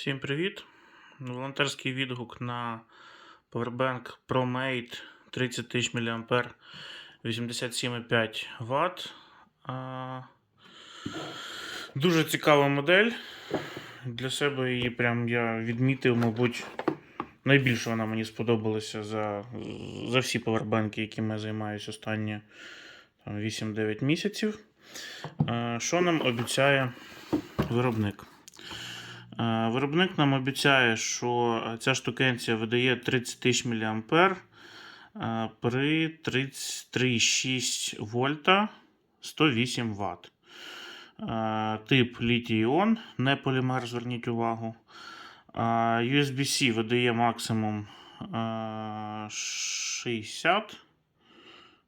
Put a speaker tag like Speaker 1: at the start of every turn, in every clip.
Speaker 1: Всім привіт! Волонтерський відгук на Powerbank ProMate 30 тисяч мА 87,5 Вт. Дуже цікава модель. Для себе її прям я відмітив, мабуть, найбільше вона мені сподобалася за, за всі павербанки, якими я займаюся останні 8-9 місяців. Що нам обіцяє виробник? Е, Виробник нам обіцяє, що ця штукенція видає 30 тисяч мА е, при 33,6 вольта 108 Вт. Е, Тип літій-іон, не полімер, зверніть увагу. Е, USB-C видає максимум е, 60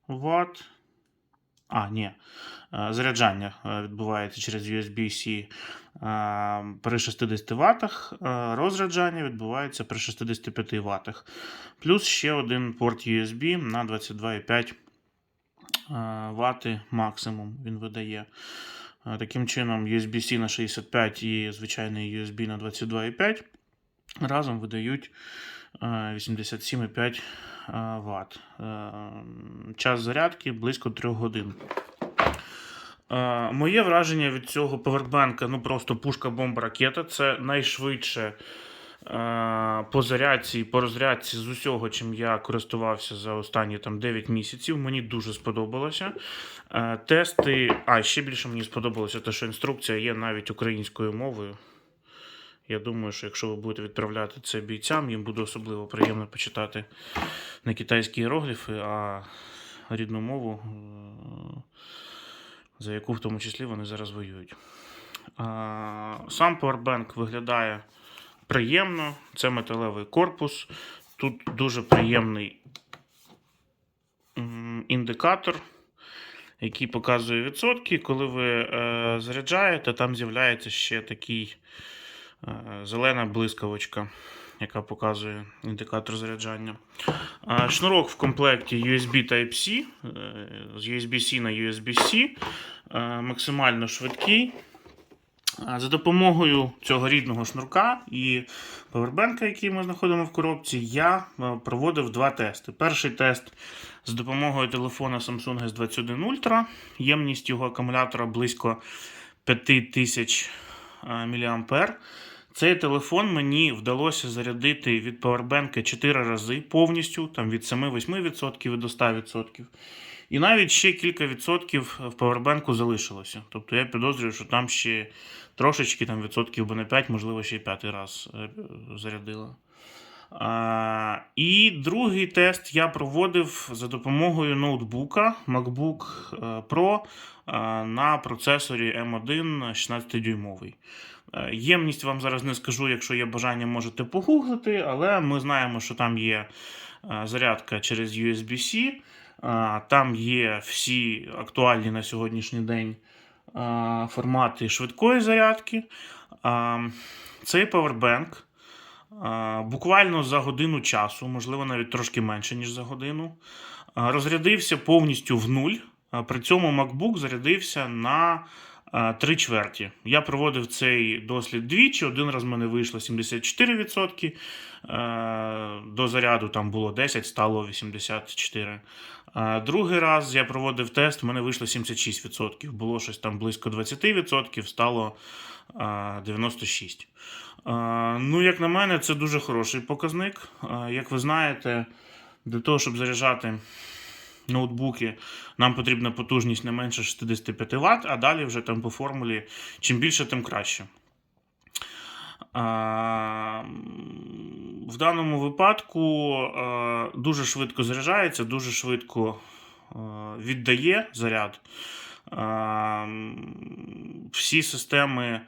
Speaker 1: Вт. А, ні. Е, Заряджання е, відбувається через USB-C е, при 60 Вт. е, Розряджання відбувається при 65 Вт. Плюс ще один порт USB на 22,5 Вт максимум він видає. Таким чином, USB-C на 65 і звичайний USB на 22,5 разом видають е, 87,5 Вт. Е, Час зарядки близько 3 годин. Е, Моє враження від цього повербенка ну просто пушка бомба ракета. Це найшвидше е, по зарядці і по розрядці з усього, чим я користувався за останні там 9 місяців. Мені дуже сподобалося. Е, Тести, а ще більше мені сподобалося, те, що інструкція є навіть українською мовою. Я думаю, що якщо ви будете відправляти це бійцям, їм буде особливо приємно почитати не китайські іерогліфи, а рідну мову, е, за яку в тому числі вони зараз воюють. Сам Powerbank виглядає приємно. Це металевий корпус. Тут дуже приємний індикатор, який показує відсотки. Коли ви е, заряджаєте, там з'являється ще такий зелена блискавочка, яка показує індикатор заряджання. Шнурок в комплекті USB Type-C, е, з USB-C на USB-C, е, максимально швидкий. За допомогою цього рідного шнурка і павербенка, який ми знаходимо в коробці, я е, проводив два тести. Перший тест з допомогою телефона Samsung S21 Ultra. Ємність його акумулятора близько 5000 мА. Цей телефон мені вдалося зарядити від павербенка 4 рази повністю, там від 7-8% до 100%. І навіть ще кілька відсотків в павербенку залишилося. Тобто я підозрюю, що там ще трошечки, там відсотків би не 5, можливо, ще й п'ятий раз е, зарядила. А, і другий тест я проводив за допомогою ноутбука MacBook е, Pro е, на процесорі M1 16-дюймовий. Е, Ємність вам зараз не скажу, якщо є бажання, можете погуглити, але ми знаємо, що там є е, зарядка через USB-C, е, там є всі актуальні на сьогоднішній день формати швидкої зарядки. Цей е, буквально за годину часу, можливо, навіть трошки менше, ніж за годину, розрядився повністю в нуль. При цьому MacBook зарядився на три чверті. Я проводив цей дослід двічі. Один раз в мене вийшло 74%. е, До заряду там було 10, стало 84%. Е, Другий раз я проводив тест, в мене вийшло 76%. Було щось там близько 20%, стало е, 96%. Е, Ну, як на мене, це дуже хороший показник. Як ви знаєте, для того, щоб заряджати ноутбуки, нам потрібна потужність не менше 65 Вт, а далі вже там по формулі чим більше, тим краще. В даному випадку дуже швидко заряджається, дуже швидко віддає заряд. Всі системи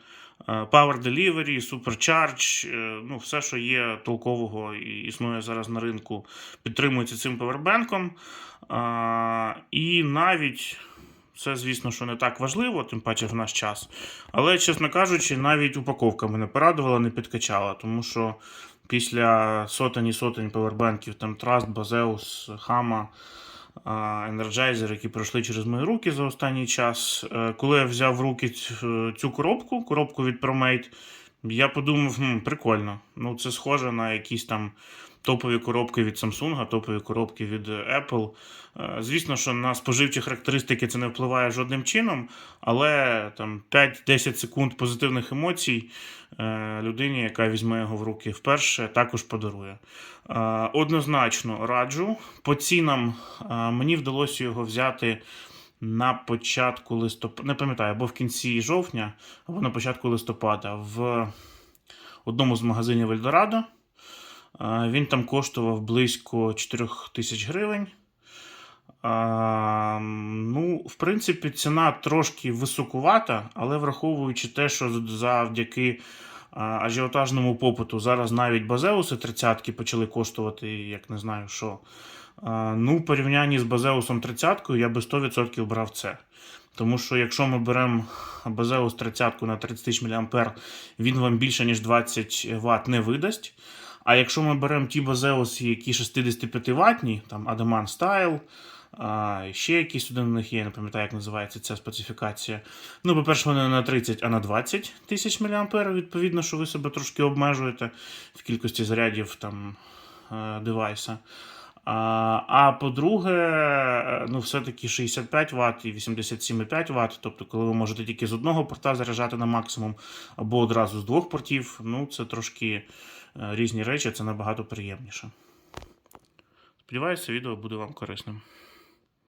Speaker 1: Power Delivery, Supercharge, е, ну, все, що є толкового і існує зараз на ринку, підтримується цим павербенком. І навіть це, звісно, що не так важливо, тим паче в наш час. Але, чесно кажучи, навіть упаковка мене порадувала, не підкачала, тому що після сотень і сотень павербенків, там Trust, Bazeus, Hama, Energizer, які пройшли через мої руки за останній час. е, Коли я взяв в руки цю коробку, коробку від ProMate, Я подумав, хм, прикольно. Ну, це схоже на якісь там топові коробки від Samsung, топові коробки від Apple. Е, Звісно, що на споживчі характеристики це не впливає жодним чином, але там 5-10 секунд позитивних емоцій е, людині, яка візьме його в руки вперше, також подарує. Е, Однозначно раджу. По цінам е, мені вдалося його взяти на початку листопада, не пам'ятаю, або в кінці жовтня, або на початку листопада в одному з магазинів Ельдорадо. Він там коштував близько 4 тисяч гривень. Ну, в принципі, ціна трошки високувата, але враховуючи те, що завдяки ажіотажному попиту зараз навіть базеуси 30 почали коштувати, як не знаю що. А, ну, в порівнянні з базеусом 30 я би 100% брав це. Тому що якщо ми беремо базеус 30 на 30 тисяч мА, він вам більше, ніж 20 Вт не видасть. А якщо ми беремо ті базеуси, які 65 ватні, там Adamant Style, ще якийсь один у них є, я не пам'ятаю, як називається ця специфікація. Ну, по-перше, вони не на 30, а на 20 тисяч мА, відповідно, що ви себе трошки обмежуєте в кількості зарядів там е, девайса. А, а по-друге, е, ну, все-таки 65 Вт і 87,5 Вт, тобто, коли ви можете тільки з одного порта заряджати на максимум, або одразу з двох портів, ну, це трошки різні речі, це набагато приємніше. Сподіваюся, відео буде вам корисним.